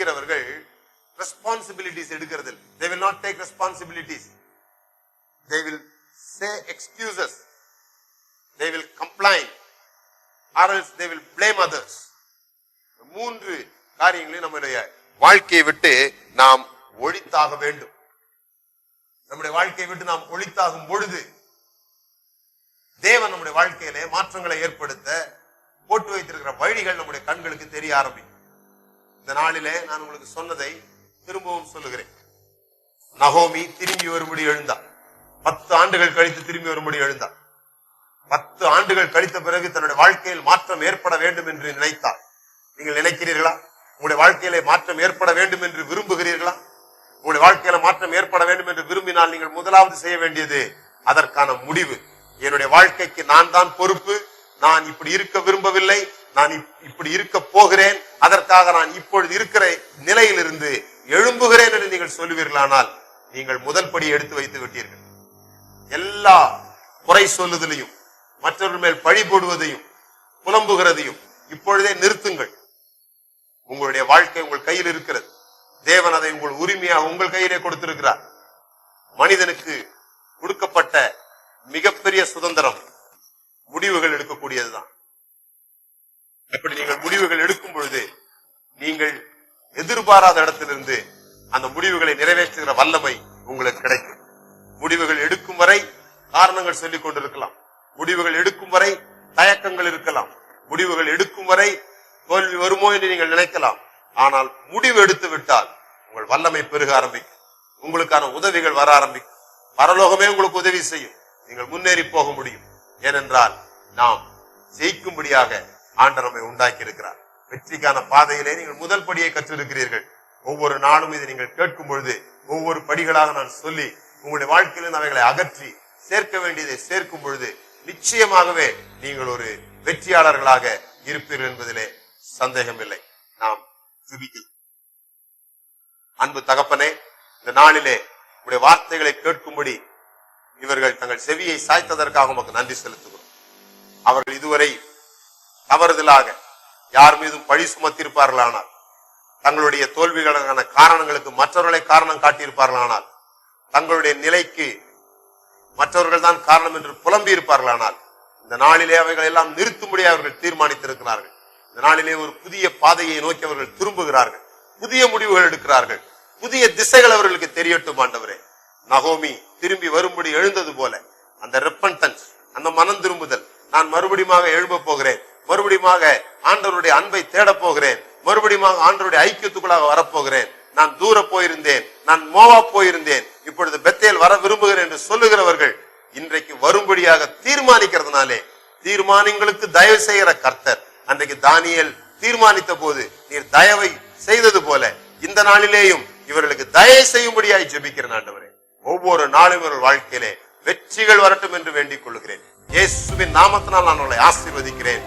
செய்கிறவர்கள் ரெஸ்பான்சிபிலிட்டிஸ் எடுக்கிறது they will not take responsibilities they will say excuses they will complain or they will blame others மூன்று காரியங்களையும் நம்முடைய வாழ்க்கையை விட்டு நாம் ஒழித்தாக வேண்டும். நம்முடைய வாழ்க்கையை விட்டு நாம் ஒழித்தாகும் பொழுது தேவன் நம்முடைய வாழ்க்கையிலே மாற்றங்களை ஏற்படுத்த போட்டு வைத்திருக்கிற வழிகள் நம்முடைய கண்களுக்கு தெரிய ஆரம்பிக்கும். இந்த நாளிலே நான் உங்களுக்கு சொன்னதை திரும்பவும் சொல்லுகிறேன். நகோமி திரும்பி வரும்படி எழுந்தார் பத்து ஆண்டுகள் கழித்து திரும்பி வரும்படி எழுந்தார் பத்து ஆண்டுகள் கழித்த பிறகு தன்னுடைய வாழ்க்கையில் மாற்றம் ஏற்பட வேண்டும் என்று நினைத்தார் நீங்கள் நினைக்கிறீர்களா? உங்களுடைய வாழ்க்கையிலே மாற்றம் ஏற்பட வேண்டும் என்று விரும்புகிறீர்களா? உங்களுடைய வாழ்க்கையில மாற்றம் ஏற்பட வேண்டும் என்று விரும்பினால் நீங்கள் முதலாவது செய்ய வேண்டியது அதற்கான முடிவு. என்னுடைய வாழ்க்கைக்கு நான் தான் பொறுப்பு. நான் இப்படி இருக்க விரும்பவில்லை. நான் இப்- இப்படி இருக்க போகிறேன். அதற்காக நான் இப்பொழுது இருக்கிற நிலையிலிருந்து எழும்புகிறேன் என்று நீங்கள் சொல்லுவீர்களானால் நீங்கள் முதல் படி எடுத்து வைத்து விட்டீர்கள். எல்லா குறை சொல்லுதலையும் மற்றவர்கள் மேல் பழி போடுவதையும் புலம்புகிறதையும் இப்பொழுதே நிறுத்துங்கள். உங்களுடைய வாழ்க்கை உங்கள் கையில் இருக்கிறது. தேவன் அதை உங்கள் உரிமையாக உங்கள் கையிலே கொடுத்திருக்கிறார். மனிதனுக்கு கொடுக்கப்பட்ட மிகப்பெரிய சுதந்திரம் முடிவுகள் எடுக்கக்கூடியதுதான் அப்படி நீங்கள் முடிவுகள் எடுக்கும் பொழுது நீங்கள் எதிர்பாராத இடத்திலிருந்து அந்த முடிவுகளை நிறைவேற்றுகிற வல்லமை உங்களுக்கு கிடைக்கும். முடிவுகள் எடுக்கும் வரை காரணங்கள் சொல்லிக் கொண்டிருக்கலாம். முடிவுகள் எடுக்கும் வரை தயக்கங்கள் இருக்கலாம். முடிவுகள் எடுக்கும் வரை தோல்வி வருமோ என்று நீங்கள் நினைக்கலாம். ஆனால் முடிவு எடுத்து விட்டால் உங்கள் வல்லமை பெருக ஆரம்பிக்கும். உங்களுக்கான உதவிகள் வர ஆரம்பிக்கும். பரலோகமே உங்களுக்கு உதவி செய்யும். நீங்கள் முன்னேறி போக முடியும். ஏனென்றால் நாம் ஜெயிக்கும்படியாக ஆண்டர் நம்மை உண்டாக்கி இருக்கிறார் வெற்றிக்கான பாதையிலே நீங்கள் முதல் படியை கற்றிருக்கிறீர்கள். ஒவ்வொரு நாளும் இதை நீங்கள் கேட்கும் பொழுது ஒவ்வொரு படிகளாக நான் சொல்லி உங்களுடைய வாழ்க்கையிலிருந்து அவைகளை அகற்றி சேர்க்க வேண்டியதை சேர்க்கும் பொழுது நிச்சயமாகவே நீங்கள் ஒரு வெற்றியாளர்களாக இருப்பீர்கள் என்பதிலே சந்தேகமில்லை. நாம் அன்பு தகப்பனே இந்த நாளிலே உங்களுடைய வார்த்தைகளை கேட்கும்படி இவர்கள் தங்கள் செவியை சாய்த்ததற்காக உமக்கு நன்றி செலுத்துகிறோம். அவர்கள் இதுவரை தவறுதலாக யார் மீதும் பழி சுமத்தியிருப்பார்களானால் தங்களுடைய தோல்விகளுக்கான காரணங்களுக்கு மற்றவர்களை காரணம் காட்டியிருப்பார்களானால் தங்களுடைய நிலைக்கு மற்றவர்கள் தான் காரணம் என்று புலம்பி இருப்பார்களானால் இந்த நாளிலே அவைகள் எல்லாம் நிறுத்தும்படி அவர்கள் தீர்மானித்திருக்கிறார்கள். இந்த நாளிலே ஒரு புதிய பாதையை நோக்கி அவர்கள் திரும்புகிறார்கள். புதிய முடிவுகள் எடுக்கிறார்கள். புதிய திசைகள் அவர்களுக்கு தெரியட்டும் ஆண்டவரே. நகோமி திரும்பி வரும்படி எழுந்தது போல அந்த ரெப்பன்டன்ஸ் அந்த மனம் திரும்புதல் நான் மறுபடியும் எழும்ப போகிறேன். மறுபடியுமாக ஆண்டவருடைய அன்பை தேடப் போகிறேன். மறுபடியுமாக ஆண்டவருடைய ஐக்கியத்துக்குள்ளாக வரப்போகிறேன் நான் தூர போயிருந்தேன். நான் மோவா போயிருந்தேன். இப்பொழுது பெத்தேல் வர விரும்புகிறேன் என்று சொல்லுகிறவர்கள் இன்றைக்கு வரும்படியாக தீர்மானிக்கிறதுனாலே தீர்மானங்களுக்கு தயவு செய்கிற கர்த்தர். அன்றைக்கு தானியல் தீர்மானித்த போது நீர் தயவை செய்தது போல இந்த நாளிலேயும் இவர்களுக்கு தயவு செய்யும்படியாய் ஜெபிக்கிறேன் ஆண்டவரே. ஒவ்வொரு நாளும் இவர்கள் வாழ்க்கையிலே வெற்றிகள் வரட்டும் என்று வேண்டிக் கொள்கிறேன். இயேசுவின் நாமத்தினால் நான் உங்களை ஆசீர்வதிக்கிறேன்.